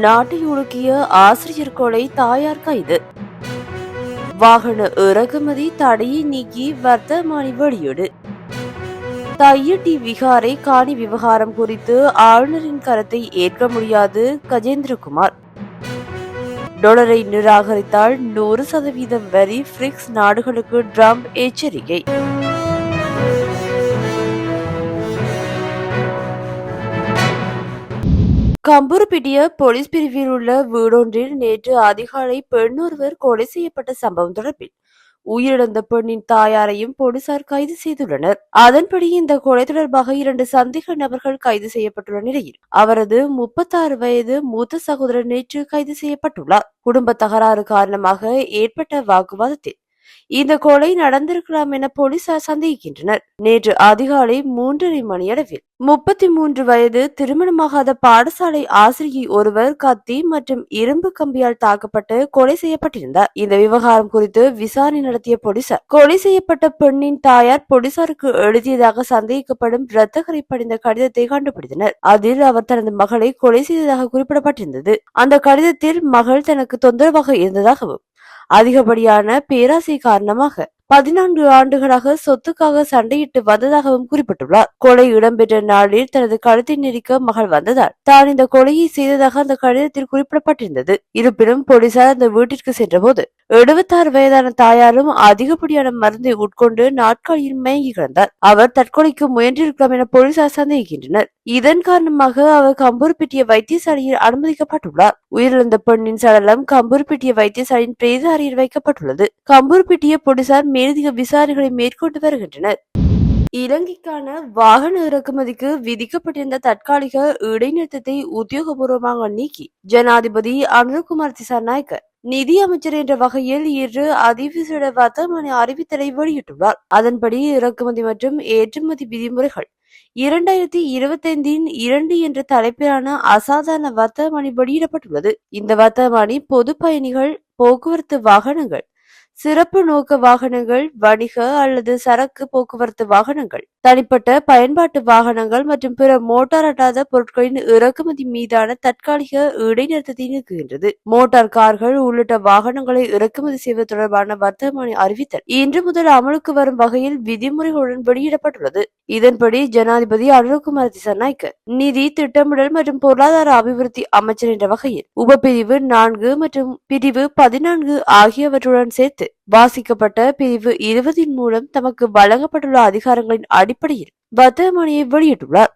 நாட்டை உலுக்கிய ஆசிரியர் கொலை தாயார் கைது. வாகன இறக்குமதி தடையை நீக்கி வர்த்தமானி வெளியீடு. தையட்டி விகாரை காணி விவகாரம் குறித்து ஆளுநரின் கருத்தை ஏற்க முடியாது கஜேந்திரகுமார். டொலரை நிராகரித்தால் நூறு சதவீதம் வரி பிரிக்ஸ் நாடுகளுக்கு ட்ரம்ப் எச்சரிக்கை. கம்பூர்பிட்டிய போலீஸ் பிரிவில் உள்ள வீடொன்றில் நேற்று அதிகாலை பெண் ஒருவர் கொலை செய்யப்பட்ட சம்பவம் தொடர்பில் உயிரிழந்த பெண்ணின் தாயாரையும் போலீசார் கைது செய்துள்ளனர். அதன்படி இந்த கொலை தொடர்பாக இரண்டு சந்தேக நபர்கள் கைது செய்யப்பட்டுள்ள நிலையில் அவரது முப்பத்தாறு வயது மூத்த சகோதரர் நேற்று கைது செய்யப்பட்டுள்ளார். குடும்ப தகராறு காரணமாக ஏற்பட்ட வாக்குவாதத்தில் இந்த கொலை நடந்திருக்கலாம் என போலீசார் சந்தேகிக்கின்றனர். நேற்று அதிகாலை மூன்றரை மணியளவில் முப்பத்தி மூன்று வயது திருமணமாகாத பாடசாலை ஆசிரியை ஒருவர் கத்தி மற்றும் இரும்பு கம்பியால் தாக்கப்பட்டு கொலை செய்யப்பட்டிருந்தார். இந்த விவகாரம் குறித்து விசாரணை நடத்திய போலீசார் கொலை செய்யப்பட்ட பெண்ணின் தாயார் போலீசாருக்கு எழுதியதாக சந்தேகிக்கப்படும் ரத்தகரை படிந்த கடிதத்தை கண்டுபிடித்தனர். அதில் அவர் தனது மகளை கொலை செய்ததாக குறிப்பிடப்பட்டிருந்தது. அந்த கடிதத்தில் மகள் தனக்கு தொந்தரவாக இருந்ததாகவும் அதிகப்படியான பேராசை காரணமாக பதினான்கு ஆண்டுகளாக சொத்துக்காக சண்டையிட்டு வந்ததாகவும் குறிப்பிட்டுள்ளார். கொலை இடம்பெற்ற நாளில் தனது கழுத்தை நெரிக்க மகள் வந்ததால் தான் இந்த கொலையை செய்ததாக அந்த கடிதத்தில் குறிப்பிடப்பட்டிருந்தது. இருப்பினும் போலீசார் அந்த வீட்டிற்கு சென்றபோது எழுபத்தாறு வயதான தாயாரும் அதிகப்படியான மருந்தை உட்கொண்டு நாட்காலியில் மயங்கி கிடந்தார். அவர் தற்கொலைக்கு முயன்றிருக்கலாம் என போலீசார் சந்தேகிக்கின்றனர். இதன் காரணமாக அவர் கம்பூர்பிட்டிய வைத்தியசாலையில் அனுமதிக்கப்பட்டுள்ளார். உயிரிழந்த பெண்ணின் சடலம் கம்பூர்பிட்டிய வைத்தியசாலையின் பிரேத அறையில் வைக்கப்பட்டுள்ளது. கம்பூர்பிட்டிய போலீசார் மேலதிக விசாரணைகளை மேற்கொண்டு வருகின்றனர். இலங்கைக்கான வாகன இறக்குமதிக்கு விதிக்கப்பட்டிருந்த தற்காலிக இடைநிறுத்தத்தை உத்தியோகபூர்வமாக நீக்கி ஜனாதிபதி அனுர்குமார் திசாநாயக்க நிதி அமைச்சர் என்ற வகையில் இன்று அதிவிசேட வர்த்தமானி அறிவித்தலை வெளியிட்டுள்ளார். அதன்படி இறக்குமதி மற்றும் ஏற்றுமதி விதிமுறைகள் இரண்டாயிரத்தி இருபத்தைந்தின் இரண்டு என்ற தலைப்பிலான அசாதாரண வர்த்தமானி வெளியிடப்பட்டுள்ளது. இந்த வர்த்தமானி பொது பயணிகள் போக்குவரத்து வாகனங்கள் சிறப்பு நோக்க வாகனங்கள் வணிக அல்லது சரக்கு போக்குவரத்து வாகனங்கள் தனிப்பட்ட பயன்பாட்டு வாகனங்கள் மற்றும் பிற மோட்டார் அட்டாத பொருட்களின் இறக்குமதி மீதான தற்காலிக இடைநிறுத்தத்தை நீக்குகின்றது. மோட்டார் கார்கள் உள்ளிட்ட வாகனங்களை இறக்குமதி செய்வது தொடர்பான வர்த்தமானி அறிவித்தல் இன்று முதல் அமலுக்கு வரும் வகையில் விதிமுறைகளுடன் வெளியிடப்பட்டுள்ளது. இதன்படி ஜனாதிபதி அனுர்குமார் திசநாய்க்கு நிதி திட்டமிடல் மற்றும் பொருளாதார அபிவிருத்தி அமைச்சர் என்ற வகையில் உபப்பிரிவு நான்கு மற்றும் பிரிவு பதினான்கு ஆகியவற்றுடன் சேர்த்து வாசிக்கப்பட்ட பிரிவு இருபதின் மூலம் தமக்கு வழங்கப்பட்டுள்ள அதிகாரங்களின் அடிப்படையில் பத்திரமணியை வெளியிட்டுள்ளார்.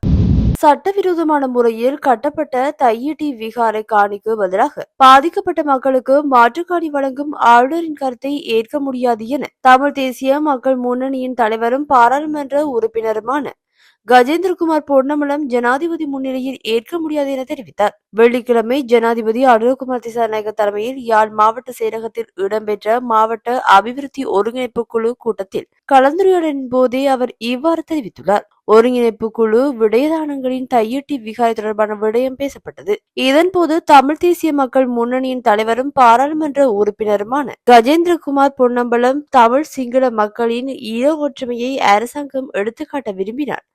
சட்டவிரோதமான முறையில் கட்டப்பட்ட தையிட்டி விகாரை காணிக்கு பதிலாக பாதிக்கப்பட்ட மக்களுக்கு மாற்றுக்காணி வழங்கும் ஆளுநரின் கருத்தை ஏற்க முடியாது என தமிழ் தேசிய மக்கள் முன்னணியின் தலைவரும் பாராளுமன்ற உறுப்பினருமான கஜேந்திரகுமார் பொன்னமலம் ஜனாதிபதி முன்னிலையில் ஏற்க முடியாது என தெரிவித்தார். வெள்ளிக்கிழமை ஜனாதிபதி அனுகுமார் திசாநாயக தலைமையில் யாழ் மாவட்ட செயலகத்தில் இடம்பெற்ற மாவட்ட அபிவிருத்தி ஒருங்கிணைப்பு குழு கூட்டத்தில் கலந்துரையாடலின் போதே அவர் இவ்வாறு தெரிவித்துள்ளார். ஒருங்கிணைப்பு குழு விடயதானங்களின் தையட்டி விகாரை தொடர்பான விடயம் பேசப்பட்டது. இதன்போது தமிழ் தேசிய மக்கள் முன்னணியின் தலைவரும் பாராளுமன்ற உறுப்பினருமான கஜேந்திரகுமார் பொன்னம்பலம் தமிழ் சிங்கள மக்களின் இன ஒற்றுமையை அரசாங்கம் எடுத்துக்காட்ட விரும்பினார்.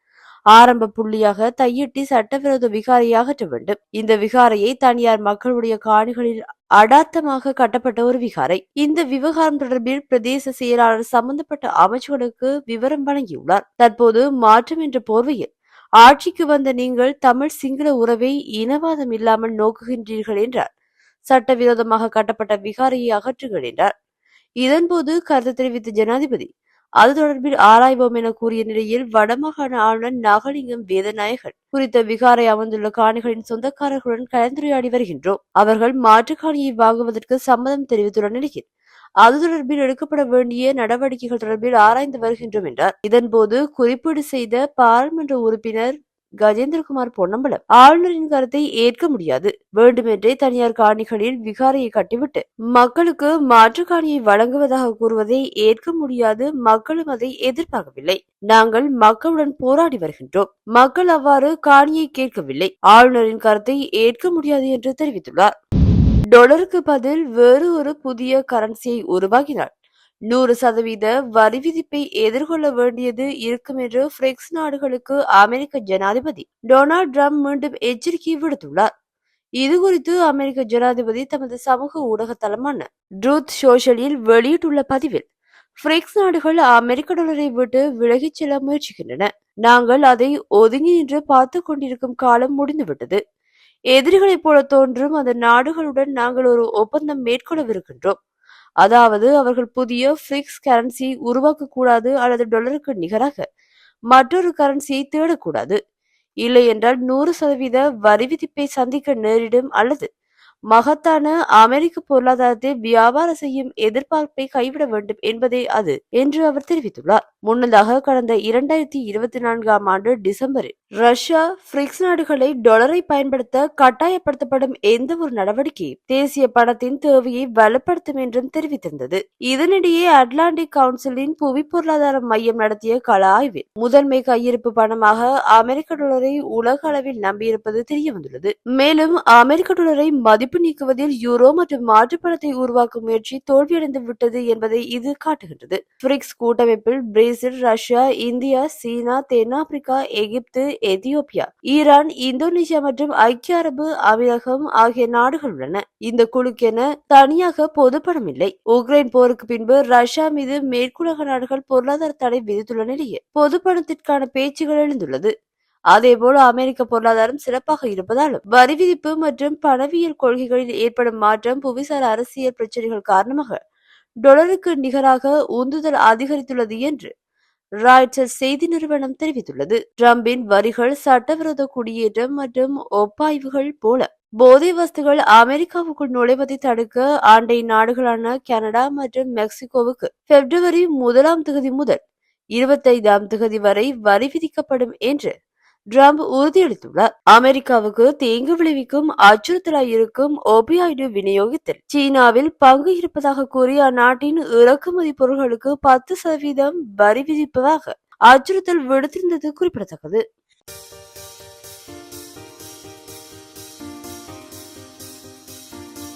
ஆரம்ப புள்ளியாக தையிட்டி சட்டவிரோத விகாரையை அகற்ற வேண்டும். இந்த விகாரையை தனியார் மக்களுடைய காணிகளில் அடாத்தமாக கட்டப்பட்ட ஒரு விகாரை. இந்த விவகாரம் தொடர்பில் பிரதேச செயலாளர் சம்பந்தப்பட்ட அமைச்சர்களுக்கு விவரம் வழங்கியுள்ளார். தற்போது மாற்றம் என்ற போர்வையில் ஆட்சிக்கு வந்த நீங்கள் தமிழ் சிங்கள உறவை இனவாதம் இல்லாமல் நோக்குகின்றீர்கள் என்றார். சட்டவிரோதமாக கட்டப்பட்ட விகாரையை அகற்றுங்கள் என்றார். இதன்போது கருத்து தெரிவித்த ஜனாதிபதி அது தொடர்பில் ஆராய்வோம் என கூறிய நிலையில் வடமாகாண ஆளுநர் நாகலிங்கம் வேதநாயகன் குறித்த விகாரை அமர்ந்துள்ள காணிகளின் சொந்தக்காரர்களுடன் கலந்துரையாடி வருகின்றோம். அவர்கள் மாற்று காணியை வாங்குவதற்கு சம்மதம் தெரிவித்துள்ள நிலையில் அது தொடர்பில் எடுக்கப்பட வேண்டிய நடவடிக்கைகள் தொடர்பில் ஆராய்ந்து வருகின்றோம் என்றார். இதன்போது குறிப்பீடு செய்த பாராளுமன்ற உறுப்பினர் கஜேந்திரகுமார் பொன்னம்பலம் ஆளுநரின் கருத்தை ஏற்க முடியாது. வேண்டுமென்றே தனியார் காணிகளில் விகாரையை கட்டிவிட்டு மக்களுக்கு மாற்று காணியை வழங்குவதாக கூறுவதை ஏற்க முடியாது. மக்களும் அதை எதிர்பார்க்கவில்லை. நாங்கள் மக்களுடன் போராடி வருகின்றோம். மக்கள் அவ்வாறு காணியை கேட்கவில்லை. ஆளுநரின் கருத்தை ஏற்க முடியாது என்று தெரிவித்துள்ளார். டொலருக்கு பதில் வேறு ஒரு புதிய கரன்சியை உருவாக்கினார். நூறு சதவீத வரி விதிப்பை எதிர்கொள்ள வேண்டியது இருக்கும் என்று பிரெக்ஸ் நாடுகளுக்கு அமெரிக்க ஜனாதிபதி டொனால்ட் ட்ரம்ப் மீண்டும் எச்சரிக்கை விடுத்துள்ளார். இது குறித்து அமெரிக்க ஜனாதிபதி தமது சமூக ஊடக தளமான ட்ரூத் சோஷலில் வெளியிட்டுள்ள பதிவில் பிரிக்ஸ் நாடுகள் அமெரிக்க டாலரை விட்டு விலகிச் செல்ல முயற்சிக்கின்றன. நாங்கள் அதை ஒதுங்கி நின்று பார்த்து கொண்டிருக்கும் காலம் முடிந்துவிட்டது. எதிரிகளைப் போல தோன்றும் அந்த நாடுகளுடன் நாங்கள் ஒரு ஒப்பந்தம் மேற்கொள்ளவிருக்கின்றோம். அதாவது அவர்கள் புதிய பிக்ஸ் கரன்சி உருவாக்கக்கூடாது அல்லது டாலருக்கு நிகராக மற்றொரு கரன்சியை தேடக்கூடாது. இல்லை என்றால் நூறு சதவீத வரி விதிப்பை சந்திக்க நேரிடும் அல்லது மகத்தான அமெரிக்க பொருளாதாரத்தை வியாபாரம் செய்யும் எதிர்பார்ப்பை கைவிட வேண்டும் என்பதே அது என்று அவர் தெரிவித்துள்ளார். முன்னதாக கடந்த இரண்டாயிரத்தி இருபத்தி நான்காம் ஆண்டு டிசம்பரில் ரஷ்யா பிரிக்ஸ் நாடுகளை டாலரை பயன்படுத்த கட்டாயப்படுத்தப்படும் எந்த ஒரு நடவடிக்கையும் தேசிய பணத்தின் தேவையை வலுப்படுத்தும் என்றும் தெரிவித்திருந்தது. இதனிடையே அட்லாண்டிக் கவுன்சிலின் புவி பொருளாதார மையம் நடத்திய கள ஆய்வில் முதன்மை கையிருப்பு பணமாக அமெரிக்க டாலரை உலக அளவில் நம்பியிருப்பது தெரிய வந்துள்ளது மேலும் அமெரிக்க டாலரை மதிப்பு நீக்குவதில் யூரோ மற்றும் மாற்று பணத்தை உருவாக்கும் முயற்சி தோல்வியடைந்து விட்டது என்பதை இது காட்டுகின்றது. பிரிக்ஸ் கூட்டமைப்பில் பிரேசில் ரஷ்யா இந்தியா சீனா தென்னாப்பிரிக்கா எகிப்து எதியோப்பியா ஈரான் இந்தோனேசியா மற்றும் ஐக்கிய அரபு அமீரகம் ஆகிய நாடுகள் உள்ளன. இந்த குழுக்கென தனியாக பொது பணம் இல்லை. உக்ரைன் போருக்கு பின்பு ரஷ்யா மீது மேற்குலக நாடுகள் பொருளாதார தடை விதித்துள்ள நிலையில் பொது பணத்திற்கான பேச்சுகள் எழுந்துள்ளது. அதேபோல் அமெரிக்க பொருளாதாரம் சிறப்பாக இருப்பதாலும் வரி விதிப்பு மற்றும் பணவியல் கொள்கைகளில் ஏற்படும் மாற்றம் புவிசார் அரசியல் பிரச்சனைகள் காரணமாக டொலருக்கு நிகராக உந்துதல் அதிகரித்துள்ளது என்று ராய்டர்ஸ் செய்தி நிறுவனம் தெரிவித்துள்ளது. டிரம்பின் வரிகள் சட்டவிரோத குடியேற்றம் மற்றும் ஒப்பாய்வுகள் போல போதை வஸ்துகள் அமெரிக்காவுக்குள் நுழைவதை தடுக்க ஆண்டை நாடுகளான கனடா மற்றும் மெக்சிகோவுக்கு பிப்ரவரி முதலாம் தொகுதி முதல் இருபத்தைந்தாம் தொகுதி வரை வரி விதிக்கப்படும் என்று ட்ரம்ப் உறுதியளித்துள்ளார். அமெரிக்காவுக்கு தீங்கு விளைவிக்கும் அச்சுறுத்தலாய் இருக்கும் ஒபியாய்டு விநியோகத்தில் சீனாவில் பங்கு இருப்பதாக கூறி அந்நாட்டின் இறக்குமதி பொருட்களுக்கு பத்து சதவீதம் வரி விதிப்பதாக அச்சுறுத்தல் விடுத்திருந்தது குறிப்பிடத்தக்கது.